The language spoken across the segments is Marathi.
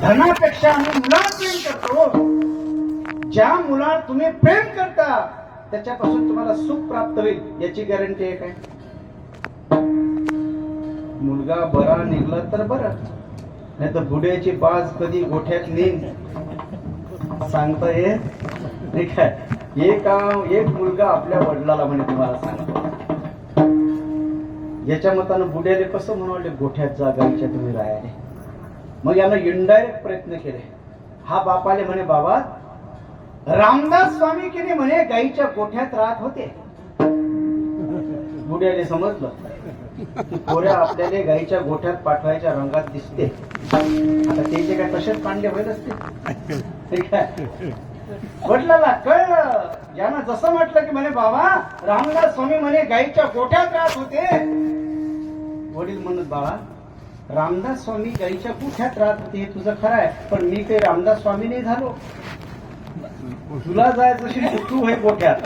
धनापेक्षा आम्ही मुलावर प्रेम करतो. ज्या मुलावर तुम्ही प्रेम करता त्याच्यापासून तुम्हाला सुख प्राप्त होईल. याची गॅरंटी आहे. काय मुलगा बरा निघला तर बरा. नाही तर बुड्याची बाज कधी गोठ्यात नेईन. सांगता येत नाही काय एक एक मुलगा आपल्या वडिलाला म्हणे तुम्हाला सांगतो. याच्या मतानं बुड्याले कसं म्हणाले गोठ्यात जागांच्या तुम्ही राहायले. मग यानं इनडायरेक्ट प्रयत्न केले. हा बापाले म्हणे बाबा रामदास स्वामी की नाही म्हणे गाईच्या गोठ्यात राहत होते. बुड्याने समजलं. की आपल्याला गाईच्या गोठ्यात पाठवायच्या रंगात दिसते. आता त्याचे काय तसेच पांडे होईल असते वडिलाला कळलं. यानं जसं म्हटलं की म्हणे बाबा रामदास स्वामी म्हणे गाईच्या गोठ्यात राहत होते. वडील म्हणत बाळा रामदास स्वामी गाईच्या कुठ्यात राहत होते हे तुझं खरं आहे पण मी ते रामदास स्वामी नाही झालो. तुला जायचं असेल तू आहे गोठ्यात.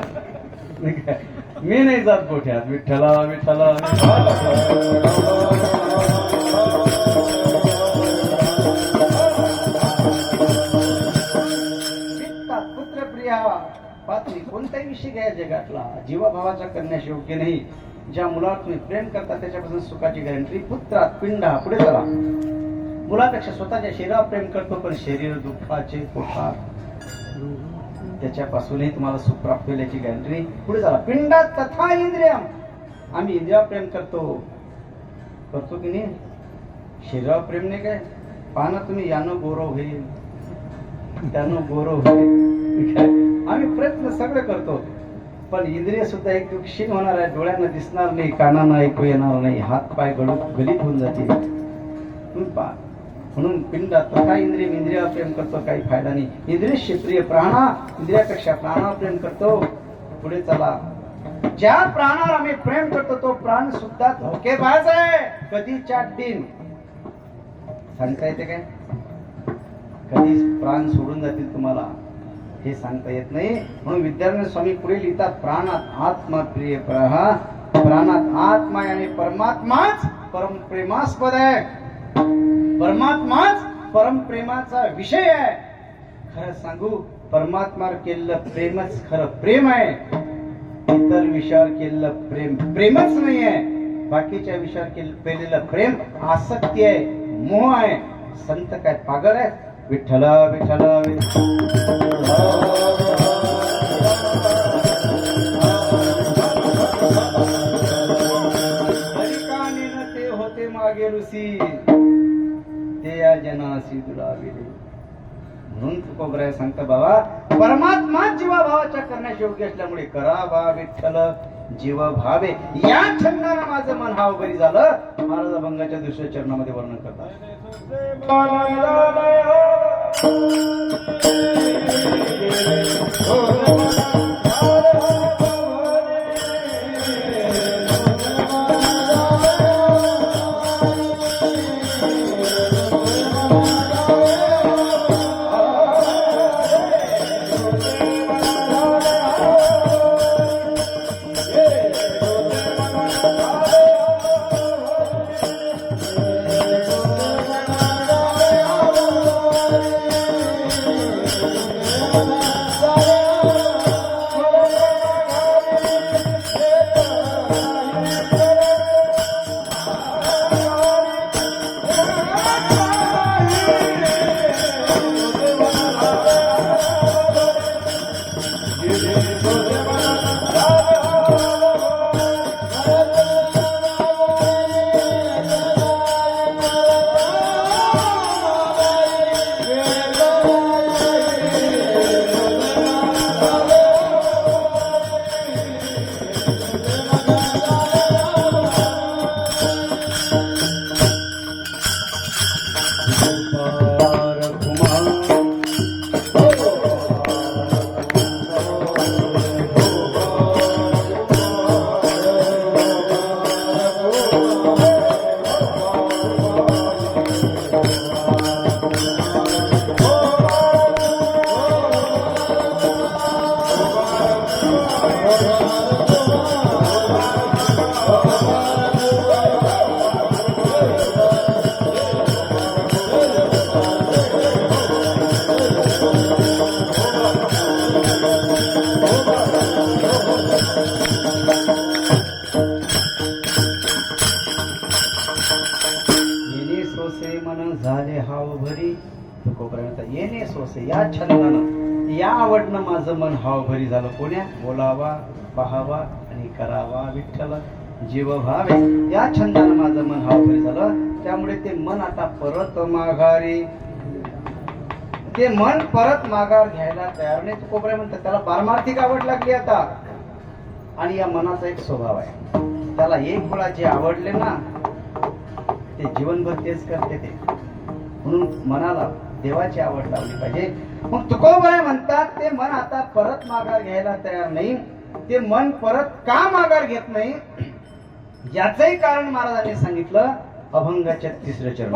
मी नाही जात गोठ्यात. विठ्ठला विठ्ठला पुत्र प्रिया पात्री कोणताही विषय घ्या जगातला. जीवाभावाचा करण्यास योग्य नाही. ज्या मुलावर तुम्ही प्रेम करता त्याच्यापासून सुखाची गॅरंटी पुत्रात पिंडा पुढे चला. मुलापेक्षा स्वतःच्या शरीरावर प्रेम करतो पण शरीर दुःखाचे पोटात. त्याच्यापासूनही तुम्हाला सुख प्राप्त होईल याची गॅरंटी पुढे चला. पिंडात तथा इंद्रियम. आम्ही इंद्रियावर प्रेम करतो. करतो की नाही? शरीरावर प्रेम नाही काय? पाहना तुम्ही यानं गौरव होईल. त्यानं गौरव होईल. आम्ही प्रयत्न सगळे करतो. पण इंद्रिय सुद्धा एक क्षीण होणार आहे. डोळ्यांना दिसणार नाही कानांना ऐकू येणार नाही. हात पाय गळू गलित होऊन जातील. म्हणून पिंडात काय इंद्रिय इंद्रिया प्रेम करतो काही फायदा नाही. इंद्रिय क्षेत्रीय प्राणा इंद्रियापेक्षा प्राणा प्रेम करतो. पुढे चला. ज्या प्राणावर आम्ही प्रेम करतो तो प्राण सुद्धा धोकेबाज आहे. कधीच्या दिन. सांगता येते काय? कधी प्राण सोडून जातील तुम्हाला. हे सांगता येत नाही. म्हणून विद्यार्थी स्वामी पुढे लिहितात प्राणात आत्मा प्रिय प्रहा प्राणात आत्मा आणि परमात्माच परम प्रेमास्पद आहे. परमात्माच परम प्रेमाचा विषय आहे. खरं सांगू परमात्मावर केलेलं प्रेमच खरं प्रेम आहे. इतर विषयावर केलेलं प्रेम प्रेमच नाही आहे. बाकीच्या विषयावर केलेलं प्रेम आसक्ती आहे मोह आहे. संत काय पागल आहे विठ्ठल विठ्ठल हरिकानेन ते होते मागे ऋषी ते या जनासी दुराविले म्हणून तुकोबराय सांगता बाबा परमात्मा जीवाभावाच्या करण्याची योग्य असल्यामुळे करा विठ्ठल जीव भावे. या छंदानं माझं मन हा बरी झालं. महाराज अभंगाच्या दुसऱ्या चरणामध्ये वर्णन करतात. छंदानं माझं मन. हावभरी झालं. कोण्या? बोलावा पाहावा आणि करावा विठ्ठल. जीव भावे या छंदानं माझं मन हावभरी झालं. त्यामुळे ते मन आता परत माघारी. ते मन परत माघार घ्यायला तयार नाही. कोपऱ्या म्हणतात त्याला पारमार्थिक आवड लागली आता. आणि या मनाचा एक स्वभाव आहे. त्याला एक वेळा जे आवडले ना ते जीवनभर तेच करते ते. म्हणून मनाला देवाची आवड लावली पाहिजे. मग तुकोबाय म्हणतात ते मन आता परत माघार घ्यायला तयार नाही. ते मन परत का माघार घेत नाही? याचंही कारण महाराजांनी सांगितलं अभंगाच्या तिसऱ्या चरण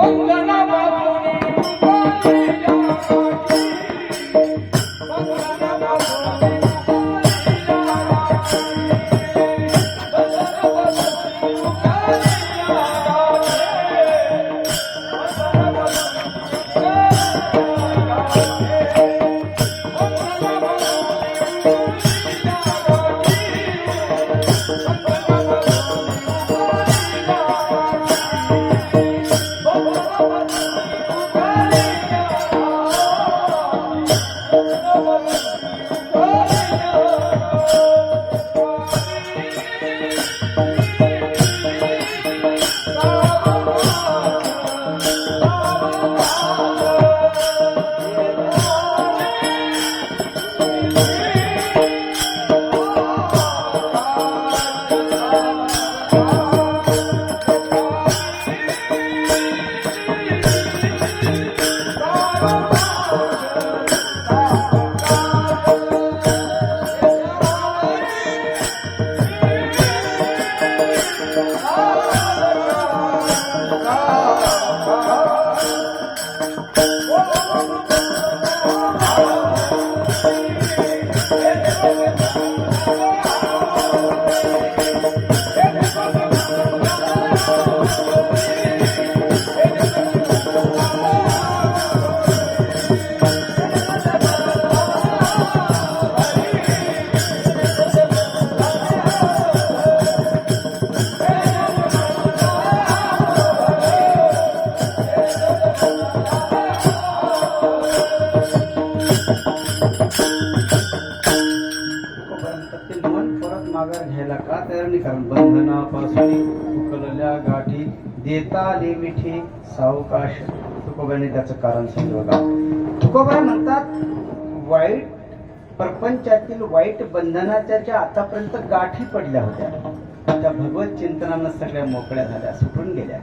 घ्यायला का तयार नाही कारण बंधनापासून उकलल्या गाठी देता आली मिठी सावकाश. तुकोबाने त्याचं कारण सांगितलं तुकोबा म्हणतात वाईट प्रपंचातील वाईट बंधनाच्या ज्या आतापर्यंत गाठी पडल्या होत्या त्या भगवत चिंतनानं सगळ्या मोकळ्या झाल्या सुटून गेल्या.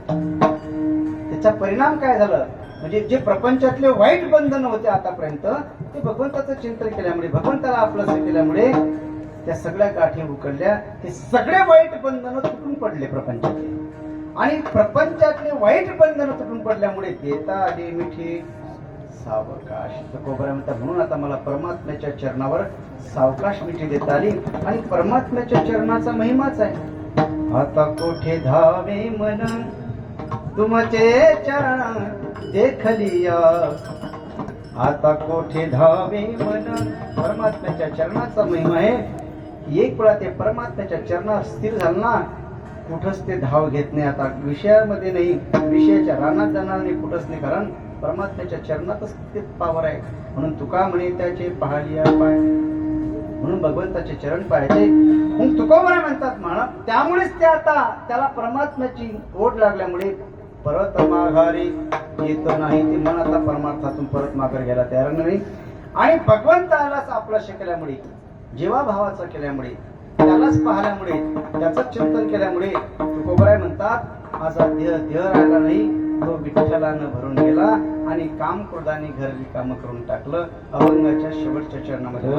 त्याचा परिणाम काय झालं? म्हणजे जे प्रपंचातले वाईट बंधन होते आतापर्यंत ते भगवंताचं चिंतन केल्यामुळे भगवंताला आपलं केल्यामुळे त्या सगळ्या गाठी उकडल्या ते सगळे वाईट बंधनं तुटून पडले प्रपंचातले. आणि प्रपंचातले वाईट बंधनं तुटून पडल्यामुळे देता आली मिठी सावकाश. तर म्हणतात म्हणून आता मला परमात्म्याच्या चरणावर सावकाश मिठी देता आली. आणि परमात्म्याच्या चरणाचा महिमाच आहे. आता कोठे धावे मन? तुमचे चरण देखलिया. आता कोठे धावे मन? परमात्म्याच्या चरणाचा महिमा आहे. एक वेळा ते परमात्म्याच्या चरणात स्थिर झालं ना कुठंच ते धाव घेत नाही. आता विषयामध्ये नाही विषयाच्या रानात जाणार नाही कुठंच नाही. कारण परमात्म्याच्या चरणातच ते पावर आहे. म्हणून तुका म्हणे त्याचे पाहलिया पाय. म्हणून भगवंताचे चरण पाहायचे मग म्हणे म्हणतात म्हणा त्यामुळेच ते आता त्याला परमात्म्याची ओढ लागल्यामुळे परत माघारी येत नाही. ते मन आता परमार्थातून परत माघार घ्यायला तयार नाही. आणि भगवंतालाच आपला शिकल्यामुळे. जेव्हा भावाचा केल्यामुळे त्यालाच पाहिल्यामुळे त्याचं चिंतन केल्यामुळे तुकोबराय म्हणतात माझा देह देह राहिला नाही तो विठ्ठलानं भरून गेला आणि काम क्रोधाने घर काम करून टाकलं. औरंगाच्या शेवटच्या चरणामध्ये.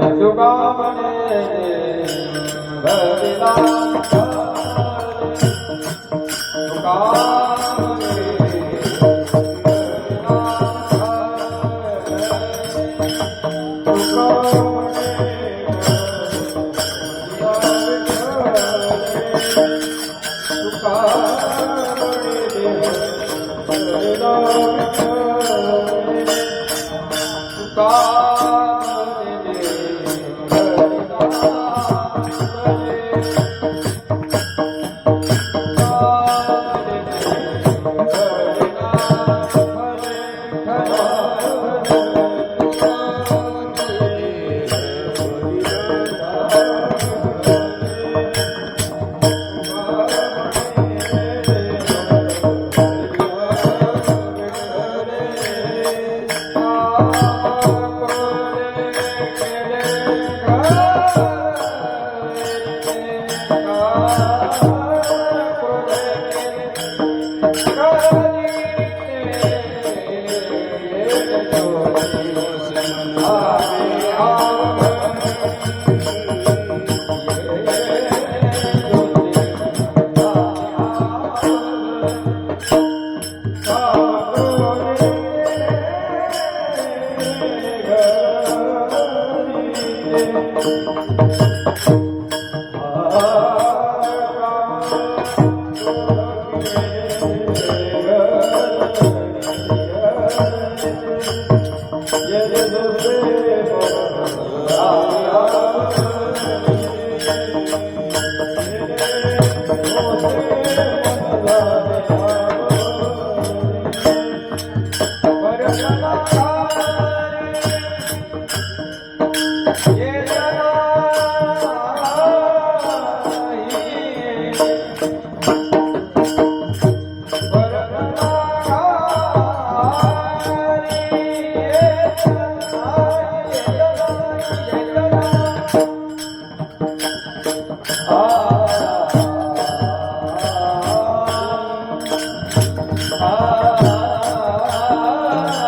Yeah, yeah.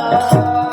Allah.